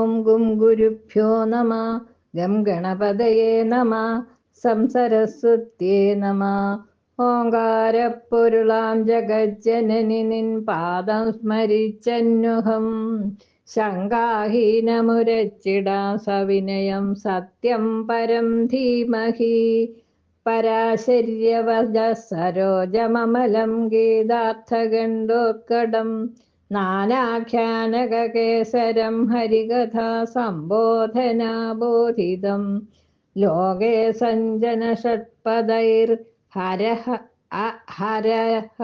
ഓം ഗും ഗുരുഭ്യോ നമ. ഗം ഗണപതയേ നമ. സംസരസ്വത്യേ നമ. ഓങ്കാരപ്പൊരുളാം ജഗജ്ജനനി നിൻ പാദം സ്മരിച്ചന്നുഹം ശങ്കാഹീനമുരച്ചിടാം സവിനയം സത്യം പരം ധീമഹി. പരാശര്യവജ സരോജമമലം ഗീതാർത്ഥഗണ്ഡോത്കടം नानाख्यानककेसरं हरिकथा सम्बोधनाबोधितं लोके सञ्जनषट्पदैर्हरः हरः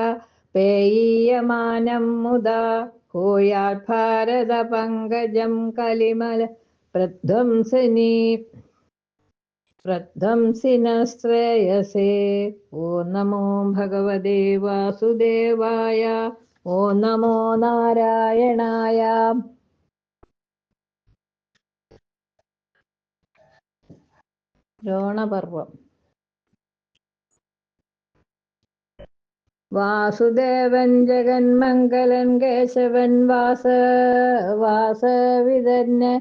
पेयीयमानं मुदा भूयाद्भारतपङ्कजं कलिमल प्रध्वंसिनी प्रध्वंसिनश्रेयसे ओ नमो भगवदे वासुदेवाय ഓ നമോ നാരായണായ. ദ്രോണപർവം. വാസുദേവൻ ജഗന്മംഗലൻ കേശവൻ വാസ വാസവിതന്നെ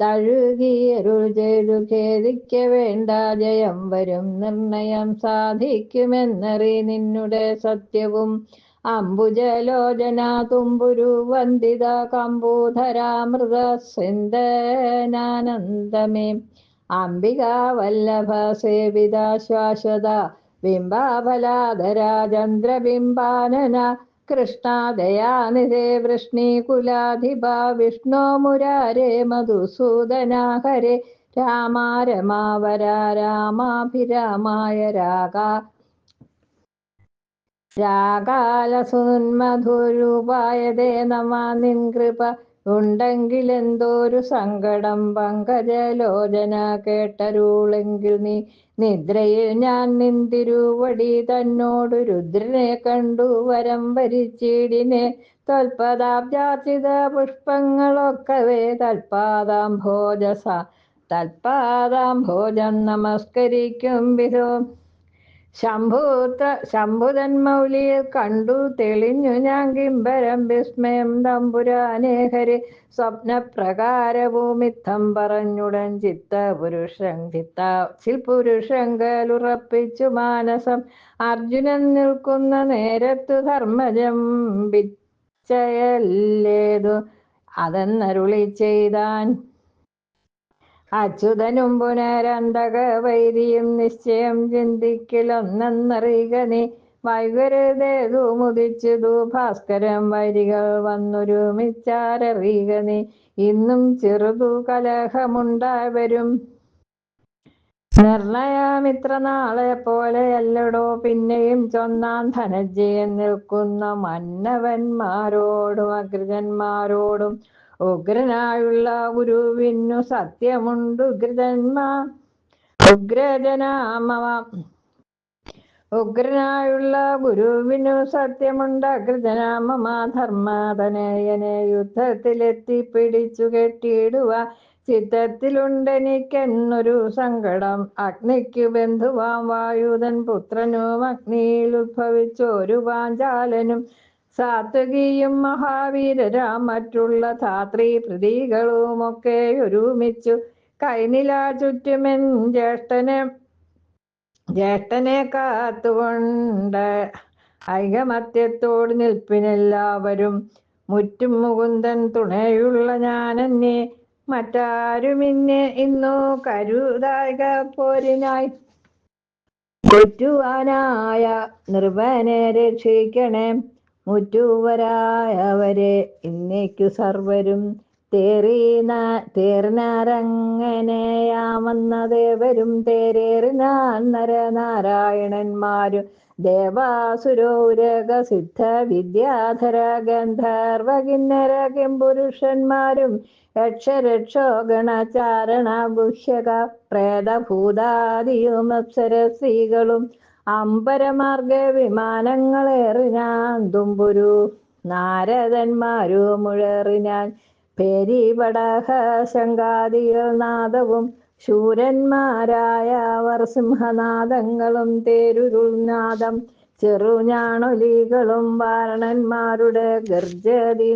തഴുകിയരുൾ ചെയ്തു ഖേദിക്ക വേണ്ട ജയം വരും നിർണയം സാധിക്കുമെന്നറി നിന്നുടെ സത്യവും അംബുജലോചന തുമ്പുരു വന്ദിത കമ്പൂധരാമൃത സിന്ദനാനന്ദമേ അംബിക വല്ലഭ സേവിത ശാശ്വത ബിംബാഫലാധരാചന്ദ്രബിംബാനന കൃഷ്ണാദയാനിധേ വൃഷ്ണീകുലാധിപ വിഷ്ണോ മുരാരേ മധുസൂദനാഹരേ. രാമ രമാവര രാമാഭിരാമായ രാഗ രാഗാലസുന്മധുരൂപായതേ നമ നിൻകൃപ. ഉണ്ടെങ്കിലെന്തോരു സങ്കടം പങ്കജലോചന കേട്ടരുളെങ്കിൽ നീ നിദ്രയിൽ ഞാൻ നിന്തിരുവടി തന്നോട് രുദ്രനെ കണ്ടു വരം വരിച്ചിടിനെ. തൽപദാബ്ജാർജിത പുഷ്പങ്ങളൊക്കവേ തൽപാദാംഭോജസ. തൽപാദാംഭോജം നമസ്കരിക്കും വിധോ. ശംഭൂത്ര ശംഭുതൻ മൗലിയെ കണ്ടു തെളിഞ്ഞു ഞാൻ കിംബരം വിസ്മയം തമ്പുരാനേഹരി. സ്വപ്നപ്രകാരഭൂമിത്തം പറഞ്ഞുടൻ ചിത്ത പുരുഷൻ ചിത്ത മാനസം. അർജുനൻ നിൽക്കുന്ന നേരത്തു ധർമ്മജം വിച്ചയല്ലേതു. അതെന്നരുളി ചെയ്താൻ അച്യുതനും പുനരന്തക വൈരിയും നിശ്ചയം ചിന്തിക്കലൊന്നെന്നറിയുക നീ. വൈകരുതേതു മുതിച്ചതു ഭാസ്കരം വരികൾ വന്നൊരുമിച്ചാരറിയുക നീ. ഇന്നും ചെറുതു കലഹമുണ്ടായി വരും നിർണയമിത്ര നാളെ പോലെയല്ലടോ പിന്നെയും ചൊന്നാൻ ധനജയൻ നിൽക്കുന്ന മന്നവന്മാരോടും അഗ്രജന്മാരോടും ഉഗ്രനായുള്ള ഗുരുവിനു സത്യമുണ്ട് ഉഗ്രജന്മാ ഉഗ്രജനാമവ ഉഗ്രനായുള്ള ഗുരുവിനു സത്യമുണ്ട് ധർമാതനയനെ യുദ്ധത്തിലെത്തി പിടിച്ചു കെട്ടിയിടുക ചിത്തത്തിലുണ്ടെനിക്കെന്നൊരു സങ്കടം. അഗ്നിക്കു ബന്ധുവാം വായുധൻ പുത്രനും അഗ്നിയിൽ ഉദ്ഭവിച്ചൊരു പാഞ്ചാലനും സാത്വികിയും മഹാവീരരാം മറ്റുള്ള ധാത്രി പ്രതീകളുമൊക്കെ ഒരുമിച്ചു കൈനില ചുറ്റുമെൻ ജ്യേഷ്ഠനെ ജ്യേഷ്ഠനെ കാത്തുകൊണ്ട് ഐകമത്യത്തോട് നിൽപ്പിനെല്ലാവരും മുറ്റും മുകുന്ദൻ തുണയുള്ള ഞാനെന്നെ മറ്റാരുമിന്നെ ഇന്നു കരുതായിക പോരിനായി കൊറ്റുവാനായ നിർവനെ രക്ഷിക്കണേ. മുറ്റുവരായവരെ ഇന്നേക്കു സർവരും തേറീന തേർനാരങ്ങനെയാമെന്നതേവരും തേരേറിനാൻ നരനാരായണന്മാരും ദേവാസുരോരക സിദ്ധ വിദ്യാധര ഗന്ധർവ കിന്നര കിംപുരുഷന്മാരും യക്ഷരക്ഷോ ഗണചാരണ ഗുഹ്യക പ്രേതഭൂതാദിയും അപ്സര സ്ത്രീകളും അമ്പരമാർഗ വിമാനങ്ങളേറിനാൻ തുമ്പുരു നാരദന്മാരു മുഴറിനാൻ പേരിപടഹ ശങ്കാദികൾ നാദവും ശൂരന്മാരായ അവർ സിംഹനാദങ്ങളും തേരുരുൾനാദം ചെറുഞാണൊലികളും വാരണന്മാരുടെ ഗർജതി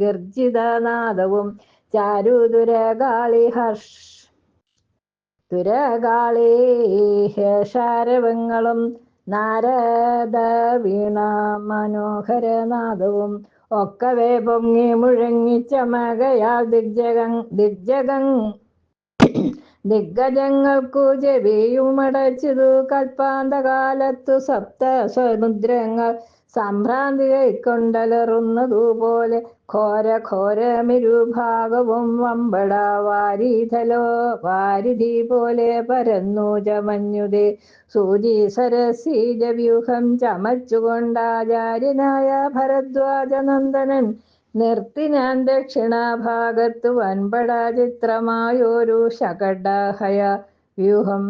ഗർജിതനാദവും ചാരുദുരകാളി ഹർഷ തുരകാളി ശാരവങ്ങളും നാരദ വീണ മനോഹരനാദവും ഒക്കവേ പൊങ്ങി മുഴങ്ങി ചമകയാൽ ദിഗ്ജഗം ദിഗ്ജഗം. ദിഗ്ഗജങ്ങൾക്കു ചെവിയുമടച്ചതു കൽപ്പാന്തകാലത്തു സപ്ത സമുദ്രങ്ങൾ സംഭ്രാന്തി കൊണ്ടലറുന്നതുപോലെ ഘോര ഘോരമിരുഭാഗവും വമ്പട വാരിധലോ വാരിധി പോലെ പരന്നു ചമഞ്ഞുതേ. സൂചി സരസീജ വ്യൂഹം ചമച്ചുകൊണ്ടാചാര്യനായ ഭരദ്വാജനന്ദനൻ നിർത്തിനാൻ ദക്ഷിണാഭാഗത്ത് വൻപട ചിത്രമായൊരു ശകടഹയ വ്യൂഹം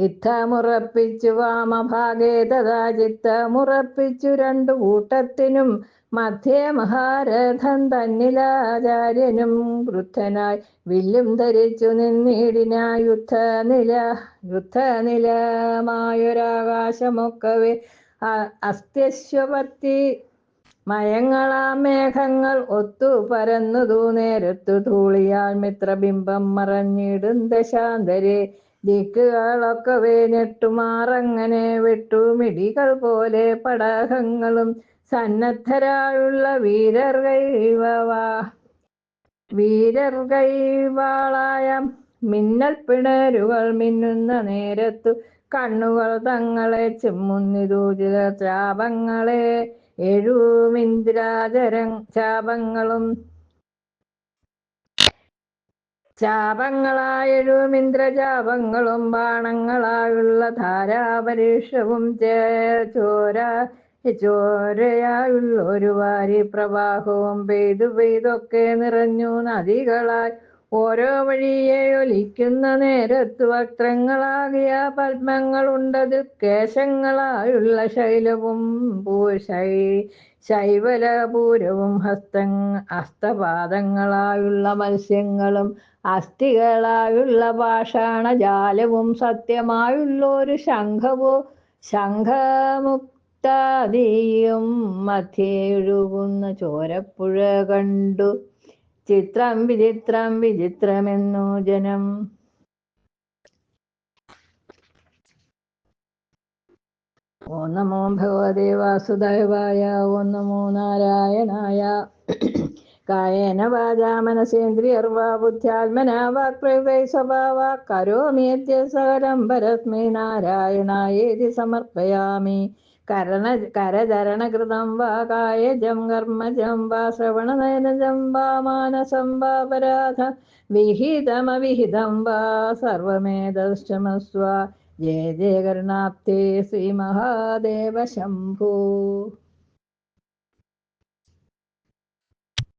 യുദ്ധമുറപ്പിച്ചു വാമഭാഗേ തഥാ ചിത്തമുറപ്പിച്ചു രണ്ടു കൂട്ടത്തിനും മധ്യേ മഹാരഥൻ തന്നിലാചാര്യനും വൃദ്ധനായി വില്ലും ധരിച്ചു നിന്നിടിന യുദ്ധനില യുദ്ധനിലമായൊരാകാശമൊക്കവേ അസ്ത്യശ്വപത്തി മയങ്ങളാ മേഘങ്ങൾ ഒത്തു പരന്നതു നേരത്തു ധൂളിയാൽ മിത്രബിംബം മറഞ്ഞിടും ദശാന്തരെ. ദിക്കുകളൊക്കവേ ഞെട്ടുമാറങ്ങനെ വെട്ടുമിടികൾ പോലെ പടകങ്ങളും സന്നദ്ധരായുള്ള വീരർ കൈവവാ. വീരർ കൈവാളായ മിന്നൽ പിണരുകൾ മിന്നുന്ന നേരത്തു കണ്ണുകൾ തങ്ങളെ ചിമ്മുന്നിതു. ചാപങ്ങളെ എഴുമിന്ദ്രാചരം ചാപങ്ങളും ചാപങ്ങളായൊഴും ഇന്ദ്രജാപങ്ങളും ബാണങ്ങളായുള്ള ധാരാപരീക്ഷവും ചോര ചോരയായുള്ള ഒരു വാരി പ്രവാഹവും പെയ്തു പെയ്തൊക്കെ നിറഞ്ഞു നദികളായി. ഓരോ വഴിയെ ഒലിക്കുന്ന നേരത്തു വക്രങ്ങളാകിയ പത്മങ്ങളുണ്ടത് കേശങ്ങളായുള്ള ശൈലവും പൂശൈ ശൈവലപൂരവും ഹസ്ത ഹസ്തപാദങ്ങളായുള്ള മത്സ്യങ്ങളും അസ്ഥികളായുള്ള പാഷാണജാലവും സത്യമായുള്ള ഒരു ശംഖവോ ശംഖമുക്താദിയും മധ്യേഴുകുന്ന ചോരപ്പുഴ കണ്ടു. ചിത്രം വിചിത്രം വിചിത്രമെന്നു ജനം ഓ നമോ ഭഗവതേ വാസുദേവായ ഓം നമോ നാരായണായ. കായേന വാചാ മനസേന്ദ്രിയർവാ ബുദ്ധ്യാത്മന വാക്പ്രയുക്തൈ സ്വഭാവ. കരോമിയത്യ സകലം പരസ്മൈ നാരായണായേതി സമർപ്പയാമി. കരണ കരചരണകൃതം വാ കായജം കർമ്മജം വാ ശ്രവണനയനജം വാ മാനസം വാ പരാധ. വിഹിതമവിഹിതം വാ സർവമേതശ്ചമസ്വ ജയ ജയ കരുണാപ്തേ ശ്രീ മഹാദേവ ശംഭോ.